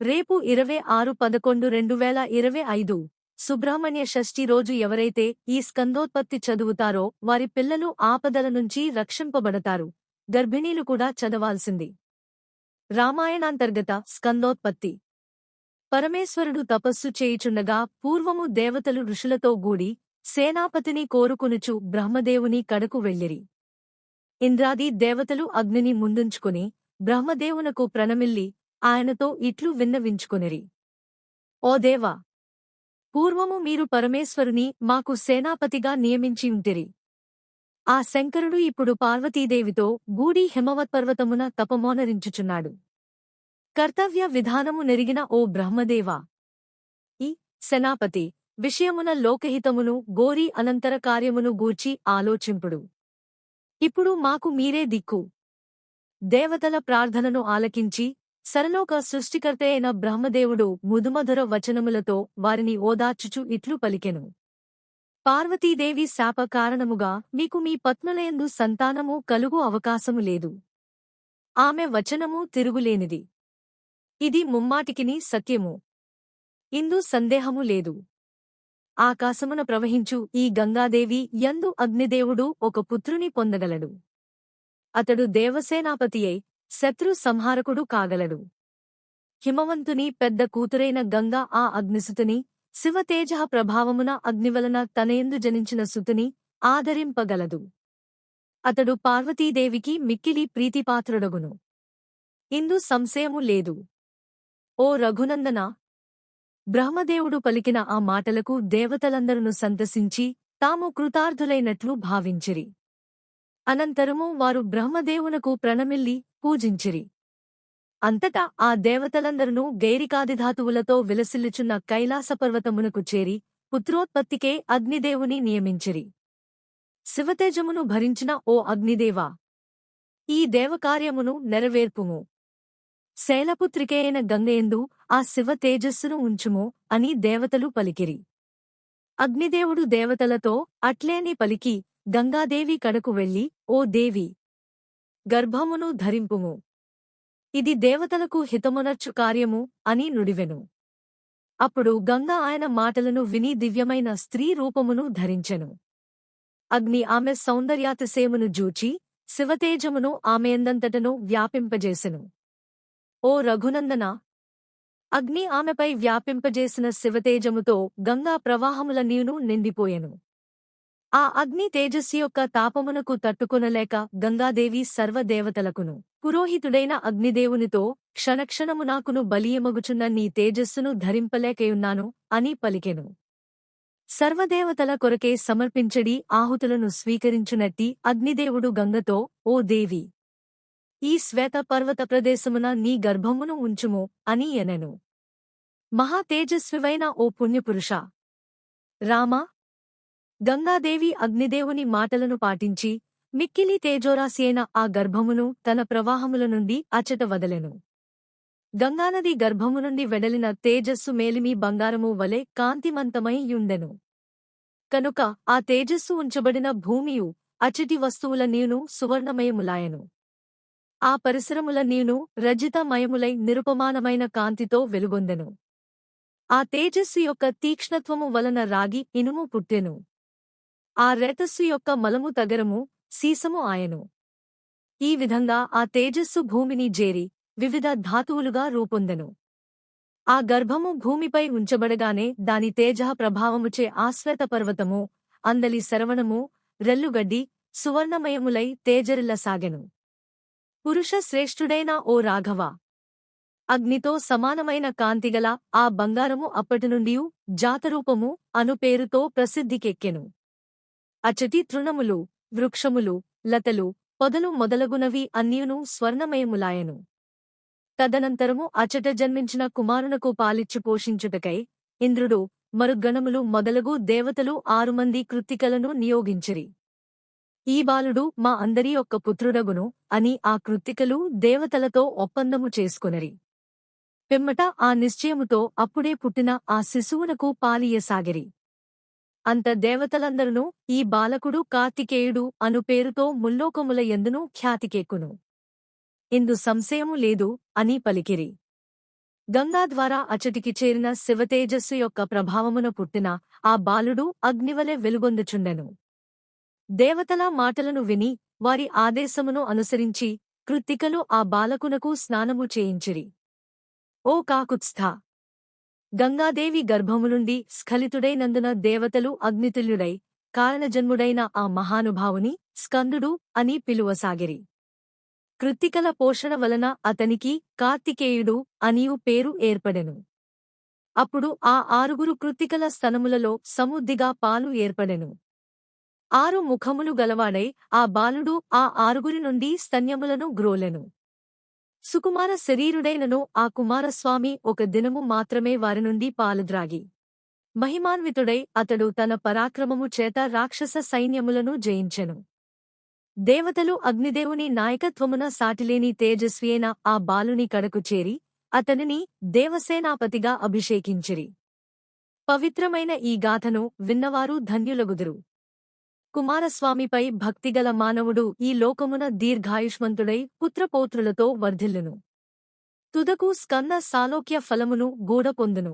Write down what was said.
రేపు ఇరవై ఆరు పదకొండు రెండు వేల ఇరవై ఐదు సుబ్రహ్మణ్య షష్ఠి రోజు ఎవరైతే ఈ స్కందోత్పత్తి చదువుతారో వారి పిల్లలు ఆపదల నుంచి రక్షింపబడతారు. గర్భిణీలు కూడా చదవాల్సింది. రామాయణాంతర్గత స్కందోత్పత్తి. పరమేశ్వరుడు తపస్సు చేయుచుండగా పూర్వము దేవతలు ఋషులతో గూడి సేనాపతిని కోరుకునుచు బ్రహ్మదేవుని కడకు వెళ్ళిరి. ఇంద్రాది దేవతలు అగ్నిని ముందుంచుకుని బ్రహ్మదేవునకు ప్రణమిల్లి ఆయనతో ఇట్లు విన్నవించుకొనిరి. ఓ దేవా! పూర్వము మీరు పరమేశ్వరుని మాకు సేనాపతిగా నియమించి ఉంటిరి. ఆ శంకరుడు ఇప్పుడు పార్వతీదేవితో గూడి హిమవత్పర్వతమున తపమోనరించుచున్నాడు. కర్తవ్య విధానము నెరిగిన ఓ బ్రహ్మదేవా! ఈ సేనాపతి విషయమున లోకహితమును గోరి అనంతర కార్యమును గూర్చి ఆలోచింపుడు. ఇప్పుడు మాకు మీరే దిక్కు. దేవతల ప్రార్థనను ఆలకించి సరలోక సృష్టికర్త అయిన బ్రహ్మదేవుడు ముదుమధుర వచనములతో వారిని ఓదార్చుచు ఇట్లు పలికెను. పార్వతీదేవి శాప కారణముగా మీకు మీ పత్నులయందు సంతానము కలుగు అవకాశము లేదు. ఆమె వచనము తిరుగులేనిది. ఇది ముమ్మాటికిని సత్యము. ఇందు సందేహము లేదు. ఆకాశమున ప్రవహించు ఈ గంగాదేవి యందు అగ్నిదేవుడు ఒక పుత్రుని పొందగలడు. అతడు దేవసేనాపతియై శత్రు సంహారకుడు కాగలడు. హిమవంతుని పెద్ద కూతురైన గంగా ఆ అగ్నిసుతుని శివతేజ ప్రభావమున అగ్నివలన తనయందు జనించిన సుతుని ఆదరింపగలదు. అతడు పార్వతీదేవికి మిక్కిలి ప్రీతిపాత్రుడగును. ఇందు సంశయము లేదు. ఓ రఘునందన! బ్రహ్మదేవుడు పలికిన ఆ మాటలకు దేవతలందరును సంతసించి తాము కృతార్థులైనట్లు భావించిరి. అనంతరము వారు బ్రహ్మదేవునకు ప్రణమిల్లి పూజించిరి. అంతటా ఆ దేవతలందరూ గైరికాదిధాతువులతో విలసిల్లుచున్న కైలాసపర్వతమునకు చేరి పుత్రోత్పత్తికే అగ్నిదేవుని నియమించిరి. శివతేజమును భరించిన ఓ అగ్నిదేవా! ఈ దేవకార్యమును నెరవేర్పుము. శైలపుత్రికేయన గంగయందు ఆ శివ తేజస్సును ఉంచుము అని దేవతలు పలికిరి. అగ్నిదేవుడు దేవతలతో అట్లేని పలికి గంగాదేవి కడకు వెళ్ళి ఓ దేవి గర్భమును ధరింపుము. ఇది దేవతలకు హితమునర్చు కార్యము అని నుడివెను. అప్పుడు గంగా ఆయన మాటలను విని దివ్యమైన స్త్రీ రూపమును ధరించెను. అగ్ని ఆమె సౌందర్యాతిశయమును జూచి శివతేజమును ఆమెయందంతటను వ్యాపింపజేసెను. ఓ రఘునందన అగ్ని ఆమెపై వ్యాపింపజేసిన శివతేజముతో గంగా ప్రవాహముల నీను నిండిపోయెను. ఆ అగ్ని తేజస్సు యొక్క తాపమునకు తట్టుకొనలేక గంగాదేవి సర్వదేవతలకును. పురోహితుడైన అగ్నిదేవునితో క్షణక్షణము నాకును బలియమగుచున్న నీ తేజస్సును ధరింపలేకయున్నాను అని పలికెను. సర్వదేవతల కొరకే సమర్పించడి ఆహుతులను స్వీకరించునట్టి అగ్నిదేవుడు గంగతో ఓ దేవి! ఈ శ్వేత పర్వత ప్రదేశమున నీ గర్భమును ఉంచుము అని ఎనెను. మహా తేజస్వివైన ఓ పుణ్యపురుష. రామా గంగాదేవి అగ్నిదేవుని మాటలను పాటించి మిక్కిలి తేజోరాశి ఆ గర్భమును తన ప్రవాహముల నుండి అచట వదలెను. గంగానది గర్భము నుండి వెడలిన తేజస్సు మేలిమి బంగారము వలె కాంతిమంతమై యుండెను. కనుక ఆ తేజస్సు ఉంచబడిన భూమియు అచటి వస్తువుల నీను సువర్ణమయములాయను. ఆ పరిసరముల నీను రజితమయములై నిరుపమానమైన కాంతితో వెలుగొందెను. ఆ తేజస్సు యొక్క తీక్ష్ణత్వము వలన రాగి ఇనుము పుట్టెను. ఆ రేతస్సు యొక్క మలము తగరము సీసము ఆయను. ఈ విధంగా ఆ తేజస్సు భూమిని జేరి వివిధ ధాతువులుగా రూపొందెను. ఆ గర్భము భూమిపై ఉంచబడగానే దాని తేజ ప్రభావముచే ఆశ్వేత పర్వతము అందలి శరవణము రెల్లుగడ్డి సువర్ణమయములై తేజరిల్లసాగెను పురుష శ్రేష్ఠుడైన ఓ రాఘవ. అగ్నితో సమానమైన కాంతిగల ఆ బంగారము అప్పటినుండియు జాతరూపము అను పేరుతో ప్రసిద్ధికెక్కెను అచటి తృణములు వృక్షములు లతలు పొదలు మొదలగునవి అన్యును స్వర్ణమయములాయను. తదనంతరము అచట జన్మించిన కుమారునకు పాలిచ్చు పోషించుటకై ఇంద్రుడు మరుగణములు మొదలగు దేవతలు ఆరుమంది కృత్తికలను నియోగించిరి. ఈ బాలుడు మా అందరి యొక్క పుత్రుడగును అని ఆ కృత్తికలు దేవతలతో ఒప్పందము చేసుకొనరి. పిమ్మట ఆ నిశ్చయముతో అప్పుడే పుట్టిన ఆ శిశువునకు పాలియసాగిరి. అంత దేవతలందరునూ ఈ బాలకుడు కార్తికేయుడు అను పేరుతో ముల్లోకముల ఎందును ఖ్యాతికేకును. ఇందు సంశయము లేదు అని పలికిరి. గంగా ద్వారా అచటికి చేరిన శివతేజస్సు యొక్క ప్రభావమున పుట్టిన ఆ బాలుడు అగ్నివలె వెలుగొందుచుండెను. దేవతల మాటలను విని వారి ఆదేశమును అనుసరించి కృత్తికలు ఆ బాలకునకు స్నానము చేయించిరి. ఓ కాకుత్స్థ! గంగాదేవి గర్భములుండి స్ఖలితుడైనందున దేవతలు అగ్నితుల్యుడై కారణజన్ముడైన ఆ మహానుభావుని స్కందుడు అని పిలువసాగిరి. కృత్తికల పోషణ వలన అతనికి కార్తికేయుడు అనియు పేరు ఏర్పడెను. అప్పుడు ఆ ఆరుగురు కృత్తికల స్తనములలో సముద్దిగా పాలు ఏర్పడెను. ఆరు ముఖములు గలవాడై ఆ బాలుడు ఆ ఆరుగురి నుండి స్తన్యములను గ్రోలెను. సుకుమార శరీరుడైనను ఆ కుమారస్వామి ఒక దినము మాత్రమే వారి నుండి పాలుద్రాగి. మహిమాన్వితుడై అతడు తన పరాక్రమము చేత రాక్షస సైన్యములను జయించెను. దేవతలు అగ్నిదేవుని నాయకత్వమున సాటిలేని తేజస్వియైన ఆ బాలుని కడకు చేరి అతనిని దేవసేనాపతిగా అభిషేకించిరి. పవిత్రమైన ఈ గాథను విన్నవారు ధన్యులగుదురు. కుమారస్వామిపై భక్తిగల మానవుడు ఈ లోకమున దీర్ఘాయుష్మంతుడై పుత్రపౌత్రులతో వర్ధిల్లును. తుదకు స్కంద సాలోక్య ఫలమును గూడ పొందును